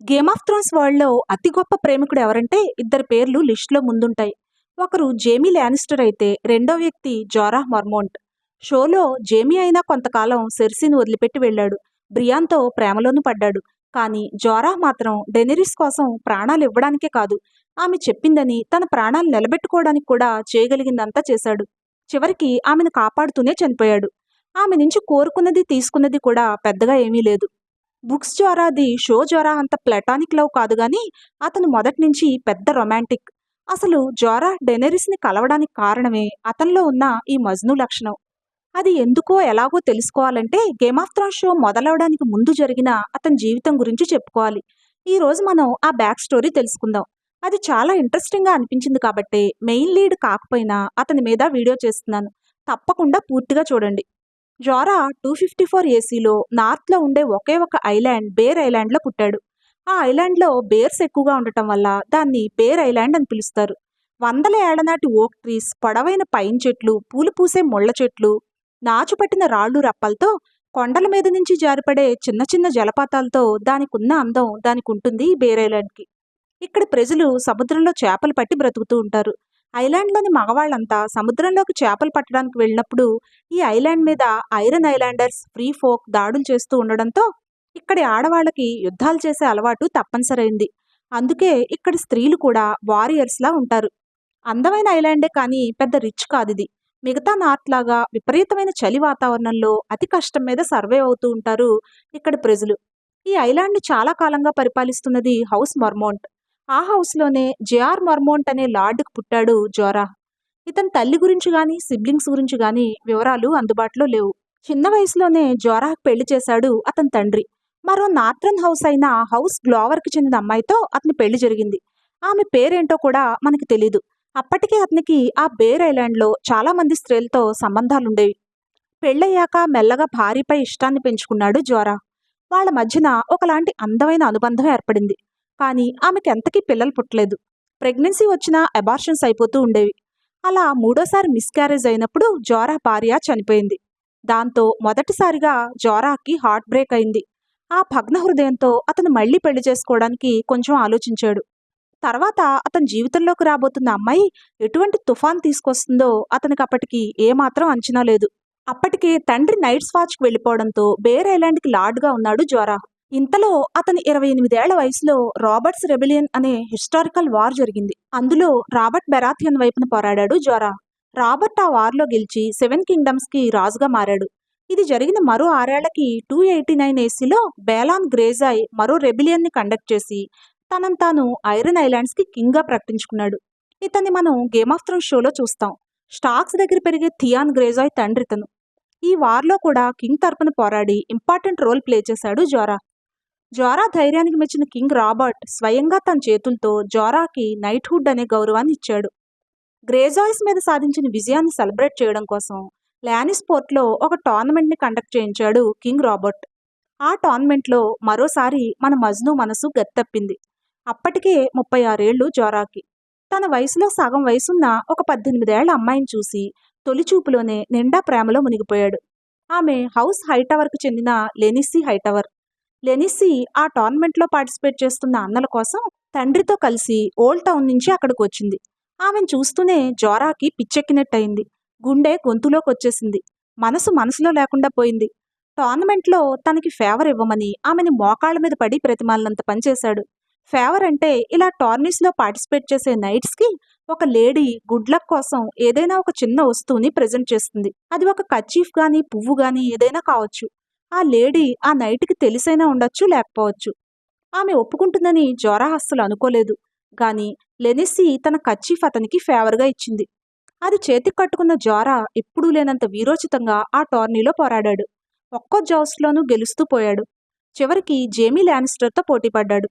Game of Thrones వరల్డ్‌లో అతి గొప్ప ప్రేమికుడు ఎవరంటే ఇద్దరు పేర్లు లిస్ట్‌లో ముందుంటాయి. ఒకరు జేమీ లానిస్టర్ అయితే రెండో వ్యక్తి జోరా మర్మోంట్. షోలో జేమీ అయినా కొంతకాలం సెర్సీని వదిలిపెట్టి వెళ్ళాడు. బ్రియాన్‌తో ప్రేమలోనూ పడ్డాడు. కానీ జోరా మాత్రం డెనిరిస్ కోసం ప్రాణాలు ఇవ్వడానికే కాదు, ఆమె చెప్పిందని తన ప్రాణాలు నిలబెట్టుకోవడానికి కూడా చేయగలిగిందంతా చేశాడు. చివరికి ఆమెను కాపాడుతూనే చనిపోయాడు. ఆమె నుంచి కోరుకున్నది తీసుకున్నది కూడా పెద్దగా ఏమీ లేదు. బుక్స్ జోరాది షో జ్వరా అంత ప్లాటానిక్ లవ్ కాదు కానీ అతను మొదటి నుంచి పెద్ద రొమాంటిక్. అసలు జ్వరా డెనెరిస్‌ని కలవడానికి కారణమే అతనిలో ఉన్న ఈ మజ్ను లక్షణం. అది ఎందుకో ఎలాగో తెలుసుకోవాలంటే గేమ్ ఆఫ్ థ్రోన్ షో మొదలవడానికి ముందు జరిగిన అతని జీవితం గురించి చెప్పుకోవాలి. ఈ రోజు మనం ఆ బ్యాక్ స్టోరీ తెలుసుకుందాం. అది చాలా ఇంట్రెస్టింగ్‌గా అనిపించింది కాబట్టి మెయిన్ లీడ్ కాకపోయినా అతని మీద వీడియో చేస్తున్నాను. తప్పకుండా పూర్తిగా చూడండి. జోరా 254 ఏసీలో నార్త్‌లో ఉండే ఒకే ఒక ఐలాండ్ బేర్ ఐలాండ్‌లో పుట్టాడు. ఆ ఐలాండ్‌లో బేర్స్ ఎక్కువగా ఉండటం వల్ల దాన్ని బేర్ ఐలాండ్ అని పిలుస్తారు. వందల ఏళ్ళనాటి ఓక్ ట్రీస్, పొడవైన పైన్ చెట్లు, పూలు పూసే ముళ్ళ చెట్లు, నాచు పట్టిన రాళ్ళు రప్పలతో, కొండల మీద నుంచి జారిపడే చిన్న చిన్న జలపాతాలతో దానికున్న అందం దానికుంటుంది ఈ బేర్ ఐలాండ్‌కి. ఇక్కడ ప్రజలు సముద్రంలో చేపలు పట్టి బ్రతుకుతూ ఉంటారు. ఐలాండ్‌లోని మగవాళ్ళంతా సముద్రంలోకి చేపలు పట్టడానికి వెళ్ళినప్పుడు ఈ ఐలాండ్ మీద ఐరన్ ఐలాండర్స్, ఫ్రీ ఫోక్ దాడులు చేస్తూ ఉండడంతో ఇక్కడి ఆడవాళ్ళకి యుద్ధాలు చేసే అలవాటు తప్పనిసరైంది. అందుకే ఇక్కడి స్త్రీలు కూడా వారియర్స్‌లా ఉంటారు. అందమైన ఐలాండే కానీ పెద్ద రిచ్ కాదు ఇది మిగతా నార్త్ లాగా విపరీతమైన చలి వాతావరణంలో అతి కష్టం మీద సర్వే అవుతూ ఉంటారు ఇక్కడి ప్రజలు. ఈ ఐలాండ్ను చాలా కాలంగా పరిపాలిస్తున్నది హౌస్ మర్మోంట్. ఆ హౌస్‌లోనే జెఆర్ మర్మోంట్ అనే లార్డ్కు పుట్టాడు జోరా. ఇతని తల్లి గురించి కానీ సిబ్లింగ్స్ గురించి కానీ వివరాలు అందుబాటులో లేవు. చిన్న వయసులోనే జోరాకి పెళ్ళి చేశాడు అతని తండ్రి. మరో నార్త్రన్ హౌస్ అయిన హౌస్ గ్లోవర్‌కి చెందిన అమ్మాయితో అతని పెళ్ళి జరిగింది. ఆమె పేరేంటో కూడా మనకి తెలీదు. అప్పటికే అతనికి ఆ బేర్ ఐలాండ్‌లో చాలామంది స్త్రీలతో సంబంధాలుండేవి. పెళ్ళయ్యాక మెల్లగా భార్యపై ఇష్టాన్ని పెంచుకున్నాడు జోరా. వాళ్ళ మధ్యన ఒకలాంటి అందమైన అనుబంధం ఏర్పడింది. కానీ ఆమెకెంతకీ పిల్లలు పుట్టలేదు. ప్రెగ్నెన్సీ వచ్చినా అబార్షన్స్ అయిపోతూ ఉండేవి. అలా మూడోసారి మిస్‌క్యారేజ్ అయినప్పుడు జోరా భార్య చనిపోయింది. దాంతో మొదటిసారిగా జోరాకి హార్ట్ బ్రేక్ అయింది. ఆ భగ్న హృదయంతో అతను మళ్ళీ పెళ్ళి చేసుకోవడానికి కొంచెం ఆలోచించాడు. తర్వాత అతని జీవితంలోకి రాబోతున్న అమ్మాయి ఎటువంటి తుఫాన్ తీసుకొస్తుందో అతనికి అప్పటికి ఏమాత్రం అంచనా లేదు. అప్పటికే తండ్రి నైట్స్ వాచ్‌కి వెళ్ళిపోవడంతో బేర్ ఐలాండ్‌కి లార్డ్‌గా ఉన్నాడు జోరా. ఇంతలో అతని 28 ఏళ్ళ వయసులో రాబర్ట్స్ రెబిలియన్ అనే హిస్టారికల్ వార్ జరిగింది. అందులో రాబర్ట్ బెరాథియన్ వైపున పోరాడాడు జోరా. రాబర్ట్ ఆ వార్‌లో గెలిచి సెవెన్ కింగ్డమ్స్‌కి రాజుగా మారాడు. ఇది జరిగిన మరో ఆరేళ్ళకి 289 ఏసీలో బేలాన్ గ్రేజాయ్ మరో రెబిలియన్ని కండక్ట్ చేసి తనను తాను ఐరన్ ఐలాండ్స్‌కి కింగ్‌గా ప్రకటించుకున్నాడు. ఇతన్ని మనం గేమ్ ఆఫ్ థ్రోన్ షోలో చూస్తాం. స్టాక్స్ దగ్గర పెరిగే థియాన్ గ్రేజాయ్ తండ్రితను. ఈ వార్‌లో కూడా కింగ్ తరపున పోరాడి ఇంపార్టెంట్ రోల్ ప్లే చేశాడు జోరా. జోరా ధైర్యానికి మెచ్చిన కింగ్ రాబర్ట్ స్వయంగా తన చేతులతో జోరాకి నైట్‌హుడ్ అనే గౌరవాన్ని ఇచ్చాడు. గ్రేజాయిస్ మీద సాధించిన విజయాన్ని సెలబ్రేట్ చేయడం కోసం లానిస్ పోర్ట్‌లో ఒక టోర్నమెంట్‌ని కండక్ట్ చేయించాడు కింగ్ రాబర్ట్. ఆ టోర్నమెంట్‌లో మరోసారి మన మజ్ను మనసు గత్తప్పింది అప్పటికే ముప్పై ఆరేళ్ళు జోరాకి. తన వయసులో సగం వయసున్న ఒక పద్దెనిమిదేళ్ళ అమ్మాయిని చూసి తొలి చూపులోనే నిండా ప్రేమలో మునిగిపోయాడు. ఆమె హౌస్ హైటవర్కు చెందిన లెనిస్సీ హైటవర్. లెనిసి ఆ టోర్నమెంట్‌లో పార్టిసిపేట్ చేస్తున్న అన్నల కోసం తండ్రితో కలిసి ఓల్డ్ టౌన్ నుంచి అక్కడికి వచ్చింది. ఆమెను చూస్తూనే జోరాకి పిచ్చెక్కినట్టయింది. గుండె గొంతులోకి వచ్చేసింది మనసు మనసులో లేకుండా పోయింది. టోర్నమెంట్‌లో తనకి ఫేవర్ ఇవ్వమని ఆమెని మోకాళ్ళ మీద పడి ప్రతిమాలనంత పనిచేశాడు ఫేవర్ అంటే ఇలా టోర్నీస్‌లో పార్టిసిపేట్ చేసే నైట్స్‌కి ఒక లేడీ గుడ్ లక్ కోసం ఏదైనా ఒక చిన్న వస్తువుని ప్రెజెంట్ చేస్తుంది. అది ఒక కర్చీఫ్ కానీ పువ్వు కానీ ఏదైనా కావచ్చు. ఆ లేడీ ఆ నైట్‌కి తెలిసైనా ఉండొచ్చు, లేకపోవచ్చు. ఆమె ఒప్పుకుంటుందని జోరా అస్సలు అనుకోలేదు. కానీ లెనిసీ తన కచ్చీఫ్ అతనికి ఫేవర్‌గా ఇచ్చింది. అది చేతికి కట్టుకున్న జోరా ఎప్పుడూ లేనంత వీరోచితంగా ఆ టోర్నీలో పోరాడాడు. ఒక్కో జౌస్లోనూ గెలుస్తూ పోయాడు. చివరికి జేమీ లానిస్టర్‌తో పోటీపడ్డాడు.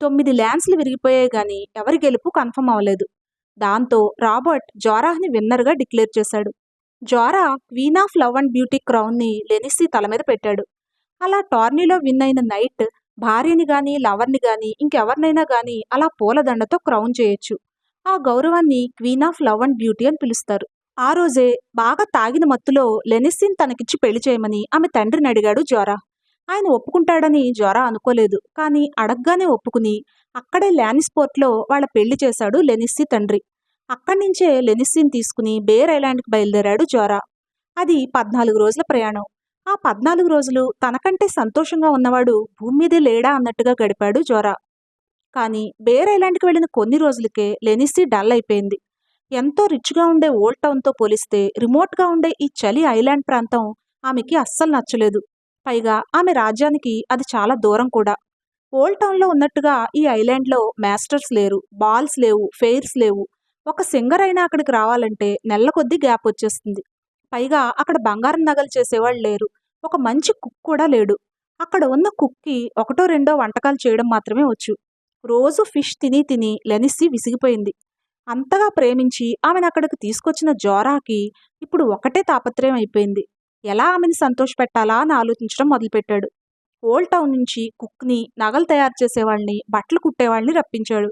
తొమ్మిది ల్యాన్స్లు విరిగిపోయాయి గాని ఎవరి గెలుపు కన్ఫర్మ్ అవ్వలేదు. దాంతో రాబర్ట్ జోరాని విన్నర్‌గా డిక్లేర్ చేశాడు. Jorah queen of love and beauty క్రౌన్‌ని లెనిస్సీ తల మీద పెట్టాడు. అలా టోర్నీలో విన్ అయిన నైట్ భార్యని గాని లవర్‌ని గాని ఇంకెవరినైనా గాని అలా పూలదండతో క్రౌన్ చేయొచ్చు. ఆ గౌరవాన్ని queen of love and beauty అని పిలుస్తారు. ఆ రోజే బాగా తాగిన మత్తులో లెనిస్సీని తనకిచ్చి పెళ్ళి చేయమని ఆమె తండ్రిని అడిగాడు జోరా. ఆయన ఒప్పుకుంటాడని జోరా అనుకోలేదు కానీ అడగ్గానే ఒప్పుకుని అక్కడే ల్యానిస్పోర్ట్లో వాళ్ళ పెళ్ళి చేశాడు లెనిస్సీ తండ్రి అక్కడి నుంచే లెనిస్సీని తీసుకుని బేర్ ఐలాండ్కి బయలుదేరాడు జోరా. అది పద్నాలుగు రోజుల ప్రయాణం. ఆ పద్నాలుగు రోజులు తనకంటే సంతోషంగా ఉన్నవాడు భూమి మీదే లేడా అన్నట్టుగా గడిపాడు జోరా. కానీ బేర్ ఐలాండ్కి వెళ్ళిన కొన్ని రోజులకే లెనిస్సీ డల్ అయిపోయింది. ఎంతో రిచ్గా ఉండే ఓల్డ్ టౌన్తో పోలిస్తే రిమోట్గా ఉండే ఈ చలి ఐలాండ్ ప్రాంతం ఆమెకి అస్సలు నచ్చలేదు. పైగా ఆమె రాజ్యానికి అది చాలా దూరం కూడా. ఓల్డ్ టౌన్లో ఉన్నట్టుగా ఈ ఐలాండ్లో మాస్టర్స్ లేరు బాల్స్ లేవు ఫెయిర్స్ లేవు. ఒక సింగర్ అయినా అక్కడికి రావాలంటే నెల కొద్దీ గ్యాప్ వచ్చేస్తుంది. పైగా అక్కడ బంగారం నగలు చేసేవాళ్ళు లేరు. ఒక మంచి కుక్ కూడా లేడు. అక్కడ ఉన్న కుక్కి ఒకటో రెండో వంటకాలు చేయడం మాత్రమే వచ్చు. రోజు ఫిష్ తిని తిని లెనిసి విసిగిపోయింది. అంతగా ప్రేమించి ఆమెను అక్కడికి తీసుకొచ్చిన జోరాకి ఇప్పుడు ఒకటే తాపత్రయం అయిపోయింది. ఎలా ఆమెను సంతోషపెట్టాలా అని ఆలోచించడం మొదలుపెట్టాడు. ఓల్డ్ టౌన్ నుంచి కుక్ని నగలు తయారు చేసేవాళ్ళని బట్టలు కుట్టేవాళ్ళని రప్పించాడు.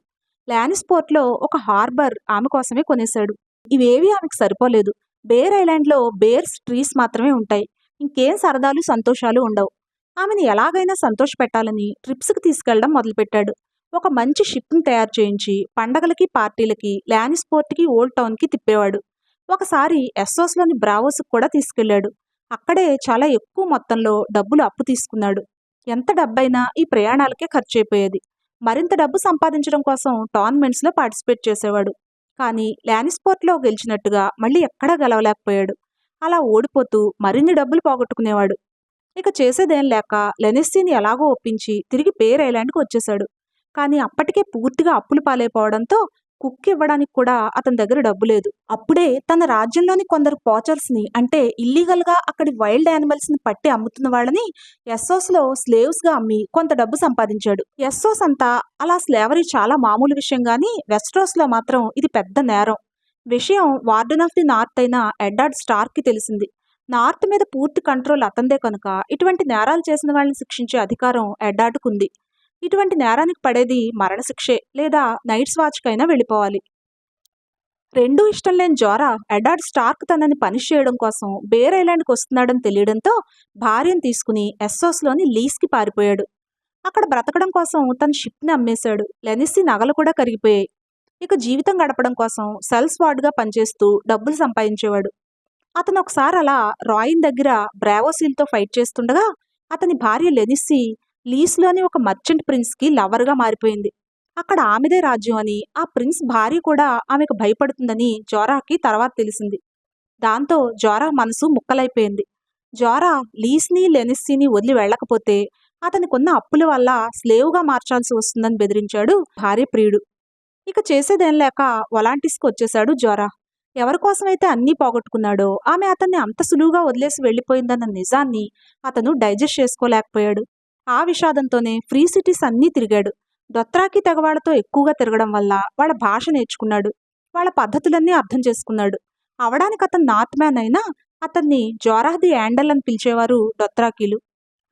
ల్యానిస్పోర్ట్లో ఒక హార్బర్ ఆమె కోసమే కొనేశాడు. ఇవేవి ఆమెకు సరిపోలేదు. బేర్ ఐలాండ్లో బేర్స్ ట్రీస్ మాత్రమే ఉంటాయి. ఇంకేం సరదాలు సంతోషాలు ఉండవు. ఆమెను ఎలాగైనా సంతోష పెట్టాలని ట్రిప్స్కి తీసుకెళ్ళడం మొదలుపెట్టాడు. ఒక మంచి షిప్ని తయారు చేయించి పండగలకి పార్టీలకి ల్యానిస్పోర్ట్కి ఓల్డ్ టౌన్కి తిప్పేవాడు. ఒకసారి ఎస్ఓస్లోని బ్రావోస్కి కూడా తీసుకెళ్ళాడు అక్కడే చాలా ఎక్కువ మొత్తంలో డబ్బులు అప్పు తీసుకున్నాడు. ఎంత డబ్బైనా ఈ ప్రయాణాలకే ఖర్చు అయిపోయేది. మరింత డబ్బు సంపాదించడం కోసం టోర్నమెంట్స్లో పార్టిసిపేట్ చేసేవాడు. కానీ ల్యానిస్పోర్ట్లో గెలిచినట్టుగా మళ్ళీ ఎక్కడా గెలవలేకపోయాడు. అలా ఓడిపోతూ మరిన్ని డబ్బులు పోగొట్టుకునేవాడు. ఇక చేసేదేం లేక లెనెస్సీని ఎలాగో ఒప్పించి తిరిగి పేర్ ఐలాండ్కి వచ్చేశాడు. కానీ అప్పటికే పూర్తిగా అప్పులు పాలైపోవడంతో కుక్ ఇవ్వడానికి కూడా అతని దగ్గర డబ్బు లేదు. అప్పుడే తన రాజ్యంలోని కొందరు పోచర్స్ని అంటే ఇల్లీగల్గా అక్కడి వైల్డ్ యానిమల్స్ని పట్టి అమ్ముతున్న వాళ్ళని ఎస్సోస్లో స్లేవ్స్గా అమ్మి కొంత డబ్బు సంపాదించాడు. ఎస్ఓస్ అంతా అలా స్లేవరీ చాలా మామూలు విషయం కానీ వెస్ట్రోస్లో మాత్రం ఇది పెద్ద నేరం. విషయం వార్డెన్ ఆఫ్ ది నార్త్ అయిన ఎడ్డార్డ్ స్టార్క్కి తెలిసింది. నార్త్ మీద పూర్తి కంట్రోల్ అతందే కనుక ఇటువంటి నేరాలు చేసిన వాళ్ళని శిక్షించే అధికారం ఎడ్డార్డ్కుంది ఇటువంటి నేరానికి పడేది మరణశిక్షే లేదా నైట్స్ వాచ్కైనా వెళ్ళిపోవాలి. రెండూ ఇష్టం లేని జోరా ఎడార్డ్ స్టార్క్ తనని పనిష్ చేయడం కోసం బేర్ ఐలాండ్కి వస్తున్నాడని తెలియడంతో భార్యను తీసుకుని ఎస్సోస్లోని లీస్కి పారిపోయాడు. అక్కడ బ్రతకడం కోసం తన షిప్ని అమ్మేశాడు. లెనిస్సీ నగలు కూడా కరిగిపోయాయి. ఇక జీవితం గడపడం కోసం సెల్స్ వార్డ్గా పనిచేస్తూ డబ్బులు సంపాదించేవాడు. అతను ఒకసారి అలా రాయిన్ దగ్గర బ్రావోసీల్తో ఫైట్ చేస్తుండగా అతని భార్య లెనిస్సీ లీస్లోని ఒక మర్చెంట్ ప్రిన్స్కి లవర్గా మారిపోయింది. అక్కడ ఆమెదే రాజ్యం అని ఆ ప్రిన్స్ భార్య కూడా ఆమెకు భయపడుతుందని జోరాకి తర్వాత తెలిసింది. దాంతో జోరా మనసు ముక్కలైపోయింది. జోరా లీస్ని లెనిస్సీని వదిలి వెళ్ళకపోతే అతనికున్న అప్పుల వల్ల స్లేవ్గా మార్చాల్సి వస్తుందని బెదిరించాడు భార్య ప్రియుడు. ఇక చేసేదేం లేక వలాంటిస్కి వచ్చేశాడు జోరా. ఎవరి కోసమైతే అన్నీ పోగొట్టుకున్నాడో ఆమె అతన్ని అంత సులువుగా వదిలేసి వెళ్ళిపోయిందన్న నిజాన్ని అతను డైజెస్ట్ చేసుకోలేకపోయాడు. ఆ విషాదంతోనే ఫ్రీ సిటీస్ అన్నీ తిరిగాడు. దొత్రాకి తెగవాళ్ళతో ఎక్కువగా తిరగడం వల్ల వాళ్ళ భాష నేర్చుకున్నాడు. వాళ్ళ పద్ధతులన్నీ అర్థం చేసుకున్నాడు. అవడానికి అతను నార్త్ మ్యాన్ అయినా అతన్ని జోరాహ్ది యాండల్ అని పిలిచేవారు డొత్రాకీలు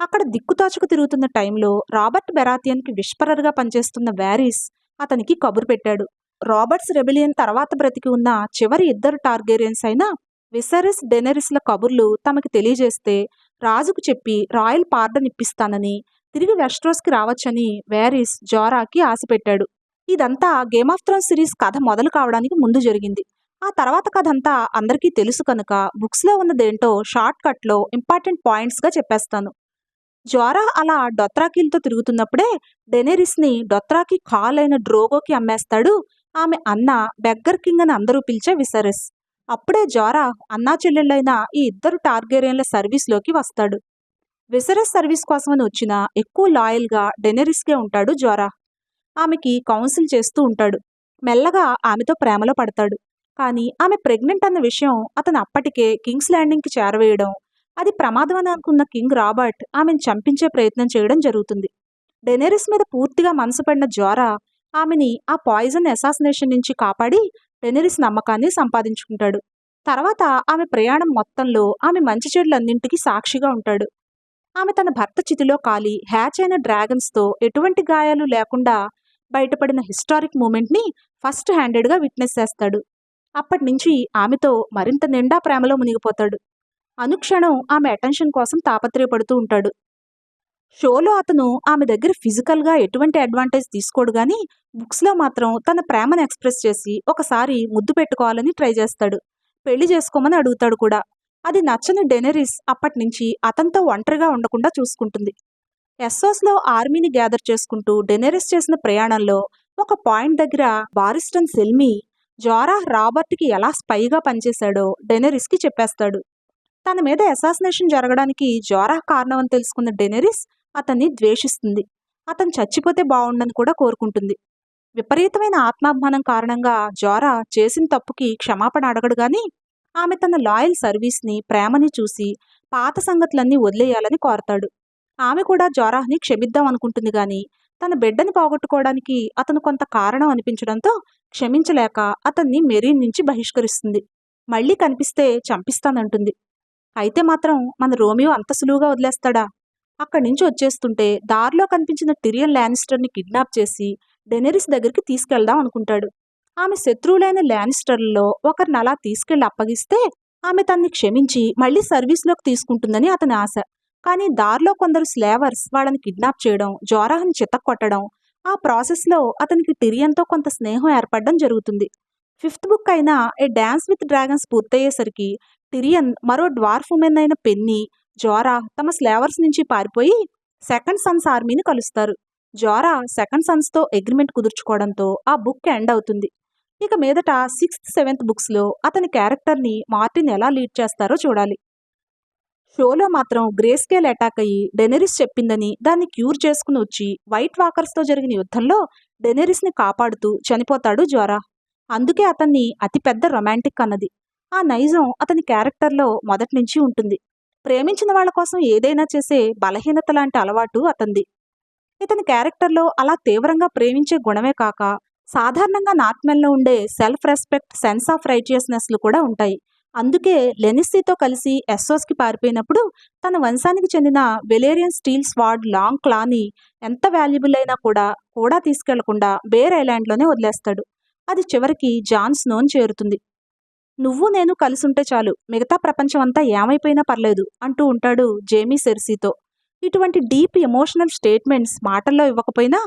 అక్కడ దిక్కుతోచకు తిరుగుతున్న టైంలో రాబర్ట్ బెరాతియన్కి విష్పరర్గా పనిచేస్తున్న వ్యారీస్ అతనికి కబురు పెట్టాడు. రాబర్ట్స్ రెబిలియన్ తర్వాత బ్రతికి ఉన్న చివరి ఇద్దరు టార్గేరియన్స్ అయిన విసరిస్ డెనెరిస్ల కబుర్లు తమకి తెలియజేస్తే రాజుకు చెప్పి రాయల్ పార్డన్ ఇప్పిస్తానని తిరిగి వెస్ట్రోస్కి రావచ్చని వ్యారిస్ జోరాకి ఆశ పెట్టాడు. ఇదంతా గేమ్ ఆఫ్ థ్రోన్స్ సిరీస్ కథ మొదలు కావడానికి ముందు జరిగింది. ఆ తర్వాత కథ అంతా అందరికీ తెలుసు కనుక బుక్స్లో ఉన్నదేంటో షార్ట్ కట్లో ఇంపార్టెంట్ పాయింట్స్గా చెప్పేస్తాను. జోరా అలా డొత్రాకిలతో తిరుగుతున్నప్పుడే డెనెరిస్ని డొత్రాకి కాల్ అయిన డ్రోగోకి అమ్మేస్తాడు. ఆమె అన్న బెగ్గర్ కింగ్ అని అందరూ పిలిచే విసరెస్. అప్పుడే జోరా అన్నా చెల్లెళ్ళైన ఈ ఇద్దరు టార్గేరియన్ల సర్వీస్లోకి వస్తాడు. విసరస్ సర్వీస్ కోసమని వచ్చిన ఎక్కువ లాయల్గా డెనరిస్కే ఉంటాడు జ్వరా. ఆమెకి కౌన్సిల్ చేస్తూ ఉంటాడు. మెల్లగా ఆమెతో ప్రేమలో పడతాడు. కానీ ఆమె ప్రెగ్నెంట్ అన్న విషయం అతను అప్పటికే కింగ్స్ ల్యాండింగ్కి చేరవేయడం అది ప్రమాదం అని అనుకున్న కింగ్ రాబర్ట్ ఆమెను చంపించే ప్రయత్నం చేయడం జరుగుతుంది. డెనెరిస్ మీద పూర్తిగా మనసు పడిన జ్వరా ఆమెని ఆ పాయిజన్ అసాసినేషన్ నుంచి కాపాడి డెనెరిస్ నమ్మకాన్ని సంపాదించుకుంటాడు. తర్వాత ఆమె ప్రయాణం మొత్తంలో ఆమె మంచి చెడులన్నింటికి సాక్షిగా ఉంటాడు. ఆమె తన భర్త చితిలో కాలి హ్యాచ్ అయిన డ్రాగన్స్తో ఎటువంటి గాయాలు లేకుండా బయటపడిన హిస్టారిక్ మూమెంట్ని ఫస్ట్ హ్యాండెడ్గా విట్నెస్ చేస్తాడు. అప్పటి నుంచి ఆమెతో మరింత నిండా ప్రేమలో మునిగిపోతాడు. అనుక్షణం ఆమె అటెన్షన్ కోసం తాపత్రయపడుతూ ఉంటాడు. షోలో అతను ఆమె దగ్గర ఫిజికల్గా ఎటువంటి అడ్వాంటేజ్ తీసుకోడు కానీ బుక్స్లో మాత్రం తన ప్రేమను ఎక్స్ప్రెస్ చేసి ఒకసారి ముద్దు పెట్టుకోవాలని ట్రై చేస్తాడు. పెళ్ళి చేసుకోమని అడుగుతాడు కూడా. అది నచ్చని డెనెరిస్ అప్పటి నుంచి అతనితో ఒంటరిగా ఉండకుండా చూసుకుంటుంది. ఎస్సోస్లో ఆర్మీని గ్యాదర్ చేసుకుంటూ డెనెరిస్ చేసిన ప్రయాణంలో ఒక పాయింట్ దగ్గర బారిస్టన్ సెల్మి జోరా రాబర్ట్కి ఎలా స్పైగా పనిచేశాడో డెనెరిస్కి చెప్పేస్తాడు. తన మీద అసాసినేషన్ జరగడానికి జోరా కారణం అని తెలుసుకున్న డెనెరిస్ అతన్ని ద్వేషిస్తుంది. అతను చచ్చిపోతే బాగుండని కూడా కోరుకుంటుంది. విపరీతమైన ఆత్మాభిమానం కారణంగా జోరా చేసిన తప్పుకి క్షమాపణ అడగడు కానీ ఆమె తన లాయల్ సర్వీస్ని ప్రేమని చూసి పాత సంగతులన్నీ వదిలేయాలని కోరతాడు. ఆమె కూడా జ్వరాహ్ని క్షమిద్దాం అనుకుంటుంది కానీ తన బిడ్డని పోగొట్టుకోవడానికి అతను కొంత కారణం అనిపించడంతో క్షమించలేక అతన్ని మెరీన్ నుంచి బహిష్కరిస్తుంది. మళ్ళీ కనిపిస్తే చంపిస్తానంటుంది. అయితే మాత్రం మన రోమియో అంత సులువుగా వదిలేస్తాడా? అక్కడి నుంచి వచ్చేస్తుంటే దారిలో కనిపించిన టిరియన్ ల్యానిస్టర్ని కిడ్నాప్ చేసి డెనెరిస్ దగ్గరికి తీసుకెళ్దాం అనుకుంటాడు. ఆమె శత్రువులైన ల్యానిస్టర్లలో ఒకరిని అలా తీసుకెళ్ళి అప్పగిస్తే ఆమె తన్ని క్షమించి మళ్ళీ సర్వీస్లోకి తీసుకుంటుందని అతని ఆశ. కానీ దారిలో కొందరు స్లేవర్స్ వాళ్ళని కిడ్నాప్ చేయడం జోరాహని చితక్కొట్టడం ఆ ప్రాసెస్లో అతనికి టిరియన్తో కొంత స్నేహం ఏర్పడడం జరుగుతుంది. ఫిఫ్త్ బుక్ అయిన ఏ డ్యాన్స్ విత్ డ్రాగన్స్ పూర్తయ్యేసరికి టిరియన్ మరో డ్వార్ఫ్ ఉమెన్ అయిన పెన్ని జోరా తమ స్లేవర్స్ నుంచి పారిపోయి సెకండ్ సన్స్ ఆర్మీని కలుస్తారు. జోరా సెకండ్ సన్స్తో అగ్రిమెంట్ కుదుర్చుకోవడంతో ఆ బుక్ ఎండ్ అవుతుంది. ఇక మీదట సిక్స్త్ సెవెంత్ బుక్స్లో అతని క్యారెక్టర్ని మార్టిన్ ఎలా లీడ్ చేస్తారో చూడాలి. షోలో మాత్రం గ్రేస్కేల్ అటాక్ అయ్యి డెనెరిస్ చెప్పిందని దాన్ని క్యూర్ చేసుకుని వచ్చి వైట్ వాకర్స్తో జరిగిన యుద్ధంలో డెనెరిస్ని కాపాడుతూ చనిపోతాడు జ్వరా. అందుకే అతన్ని అతిపెద్ద రొమాంటిక్ అన్నది. ఆ నైజం అతని క్యారెక్టర్లో మొదటి నుంచి ఉంటుంది. ప్రేమించిన వాళ్ళ కోసం ఏదైనా చేసే బలహీనత లాంటి అలవాటు అతంది ఇతని క్యారెక్టర్లో అలా తీవ్రంగా ప్రేమించే గుణమే కాక సాధారణంగా నార్త్మెన్లో ఉండే సెల్ఫ్ రెస్పెక్ట్ సెన్స్ ఆఫ్ రైటియస్నెస్లు కూడా ఉంటాయి. అందుకే లెనిస్సీతో కలిసి ఎస్సోస్కి పారిపోయినప్పుడు తన వంశానికి చెందిన వెలేరియన్ స్టీల్ స్వాడ్ లాంగ్ క్లాని ఎంత వాల్యుబుల్ అయినా కూడా కూడా తీసుకెళ్ళకుండా బేర్ ఐలాండ్లోనే వదిలేస్తాడు. అది చివరికి జాన్ స్నోన్ చేరుతుంది. నువ్వు నేను కలిసుంటే చాలు మిగతా ప్రపంచం అంతా ఏమైపోయినా పర్లేదు అంటూ ఉంటాడు జేమీ సెర్సీతో. ఇటువంటి డీప్ ఎమోషనల్ స్టేట్మెంట్స్ మాటల్లో ఇవ్వకపోయినా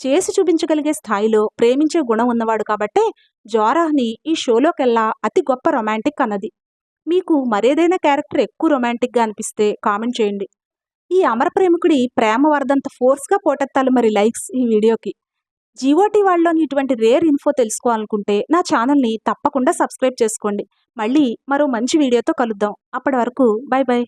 చేసి చూపించగలిగే స్థాయిలో ప్రేమించే గుణం ఉన్నవాడు కాబట్టే జోరాహ్ని ఈ షోలోకెల్లా అతి గొప్ప రొమాంటిక్ అన్నది. మీకు మరేదైనా క్యారెక్టర్ ఎక్కువ రొమాంటిక్గా అనిపిస్తే కామెంట్ చేయండి. ఈ అమర ప్రేమికుడి ప్రేమ వరదంత ఫోర్స్గా పోటెత్తాలి మరి లైక్స్ ఈ వీడియోకి. జీఓటీ వాళ్ళలోని ఇటువంటి రేర్ ఇన్ఫో తెలుసుకోవాలనుకుంటే నా ఛానల్ని తప్పకుండా సబ్స్క్రైబ్ చేసుకోండి. మళ్ళీ మరో మంచి వీడియోతో కలుద్దాం. అప్పటి వరకు బై బాయ్